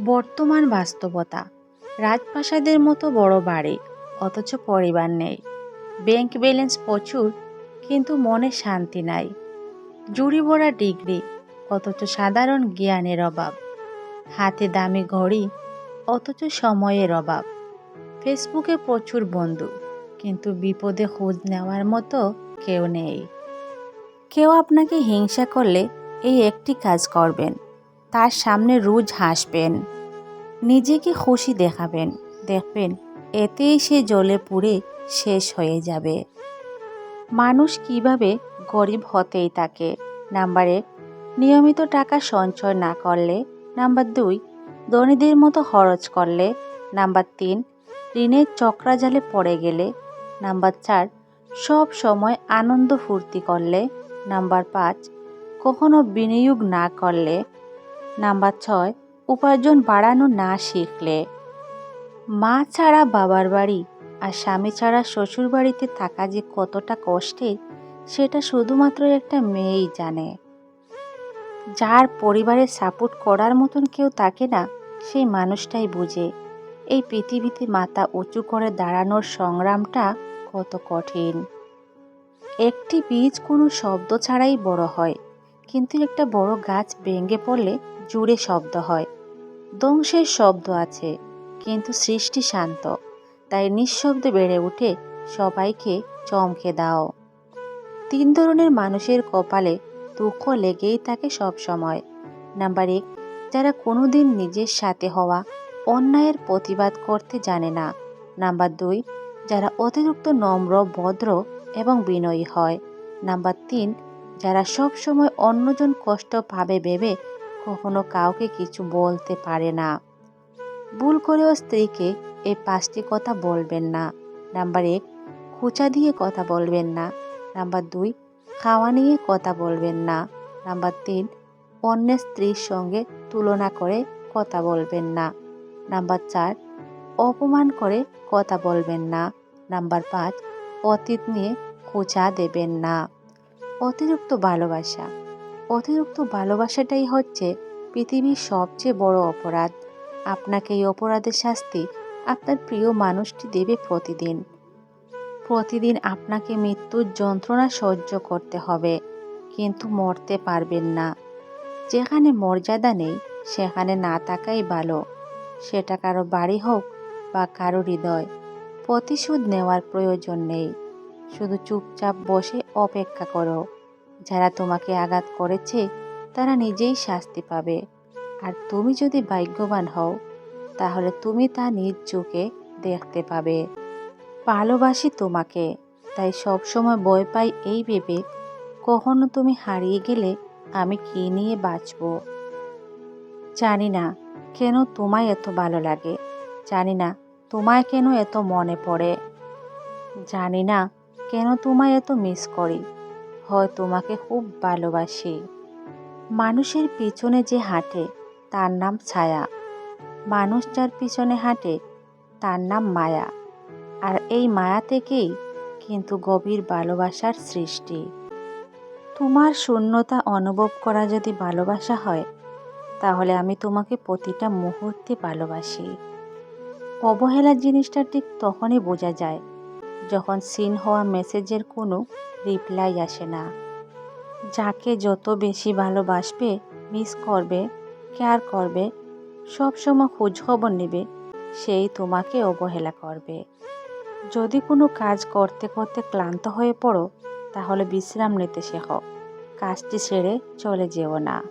বর্তমান বাস্তবতা। রাজপ্রাসাদের মতো বড় বাড়ি, অথচ পরিবার নেই। ব্যাংক ব্যালেন্স প্রচুর, কিন্তু মনে শান্তি নাই। জুড়ি ভরা ডিগ্রি, অথচ সাধারণ জ্ঞানের অভাব। হাতে দামি ঘড়ি, অথচ সময়ের অভাব। ফেসবুকে প্রচুর বন্ধু, কিন্তু বিপদে খোঁজ নেওয়ার মতো কেউ নেই। কেউ আপনাকে হিংসা করলে এই একটি কাজ করবেন। তার সামনে রোজ হাসবেন। নিজেকে খুশি দেখাবেন। দেখবেন, এতেই সে জলে পুড়ে শেষ হয়ে যাবে। মানুষ কীভাবে গরিব হতেই থাকে? নাম্বার এক, নিয়মিত টাকা সঞ্চয় না করলে। নাম্বার দুই, ধনীদের মতো খরচ করলে। নাম্বার তিন, ঋণের চক্রাজালে পড়ে গেলে। নাম্বার চার, সব সময় আনন্দ ফুর্তি করলে। নাম্বার পাঁচ, কখনো বিনিয়োগ না করলে। নাম্বার ছয়, উপার্জন বাড়ানো না শিখলে। মা ছাড়া বাবার বাড়ি আর স্বামী ছাড়া শ্বশুর বাড়িতে থাকা যে কতটা কষ্টের সেটা শুধুমাত্র একটা মেয়েই জানে। যার পরিবারের সাপোর্ট করার মতন কেউ থাকে না সেই মানুষটাই বুঝে। এই পৃথিবীতে মাথা উঁচু করে দাঁড়ানোর সংগ্রামটা কত কঠিন। একটি বীজ কোনো শব্দ ছাড়াই বড় হয়। কিন্তু একটা বড় গাছ ভেঙে পড়লে জুড়ে শব্দ হয়। ধ্বংসের শব্দ আছে, কিন্তু সৃষ্টি শান্ত। তাই নিঃশব্দে বেড়ে উঠে সবাইকে চমকে দাও। তিন ধরনের মানুষের কপালে দুঃখ লেগেই থাকে সব সময়। নাম্বার এক, যারা কোনোদিন নিজের সাথে হওয়া, অন্যায়ের প্রতিবাদ করতে জানে না। নাম্বার দুই, যারা অতিরিক্ত নম্র, ভদ্র এবং বিনয়ী হয়। নাম্বার তিন যারা সব সময় অন্যজন কষ্ট পাবে ভেবে কখনো কাউকে কিছু বলতে পারে না। ভুল করেও স্ত্রীকে এই পাঁচটি কথা বলবেন না। নাম্বার এক, খোঁচা দিয়ে কথা বলবেন না। নাম্বার দুই, খাওয়া নিয়ে কথা বলবেন না। নাম্বার তিন অন্য স্ত্রীর সঙ্গে তুলনা করে কথা বলবেন না। নাম্বার চার, অপমান করে কথা বলবেন না। নাম্বার পাঁচ, অতীত নিয়ে খোঁচা দেবেন না। অতিরিক্ত ভালোবাসা। অতিরিক্ত ভালোবাসাটাই হচ্ছে পৃথিবীর সবচেয়ে বড় অপরাধ। আপনাকে এই অপরাধের শাস্তি আপনার প্রিয় মানুষটি দেবে প্রতিদিন। প্রতিদিন আপনাকে মৃত্যুর যন্ত্রণা সহ্য করতে হবে, কিন্তু মরতে পারবেন না। যেখানে মর্যাদা নেই, সেখানে না থাকাই ভালো। সেটা কারও বাড়ি হোক বা কারও হৃদয়। প্রতিশোধ নেওয়ার প্রয়োজন নেই। শুধু চুপচাপ বসে অপেক্ষা করো। যারা তোমাকে আঘাত করেছে, তারা নিজেই শাস্তি পাবে। আর তুমি যদি ভাগ্যবান হও, তাহলে তুমি তা নিজ চোখে দেখতে পাবে। ভালোবাসি তোমাকে, তাই সবসময় ভয় পাই এই ভেবে। কখনো তুমি হারিয়ে গেলে আমি কী নিয়ে বাঁচব? জানি না কেন তোমায় এত ভালো লাগে। জানি না তোমায় কেন এত মনে পড়ে। জানি না কেন তোমায় এত মিস করি? হয় তোমাকে খুব ভালোবাসি। মানুষের পিছনে যে হাঁটে, তার নাম ছায়া। মানুষ যার পিছনে হাঁটে, তার নাম মায়া। আর এই মায়া থেকেই কিন্তু গভীর ভালোবাসার সৃষ্টি। তোমার শূন্যতা অনুভব করা যদি ভালোবাসা হয়, তাহলে আমি তোমাকে প্রতিটা মুহূর্তে ভালোবাসি। অবহেলা জিনিসটা ঠিক তখনই বোঝা যায় যখন সিন হওয়া মেসেজের কোনো রিপ্লাই আসে না। যাকে যত বেশি ভালোবাসবে, মিস করবে, কেয়ার করবে সবসময় খোঁজখবর নেবে, সেই তোমাকে অবহেলা করবে। যদি কোনো কাজ করতে করতে ক্লান্ত হয়ে পড়ো, তাহলে বিশ্রাম নিতে শেখো। কাজটি ছেড়ে চলে যেও না।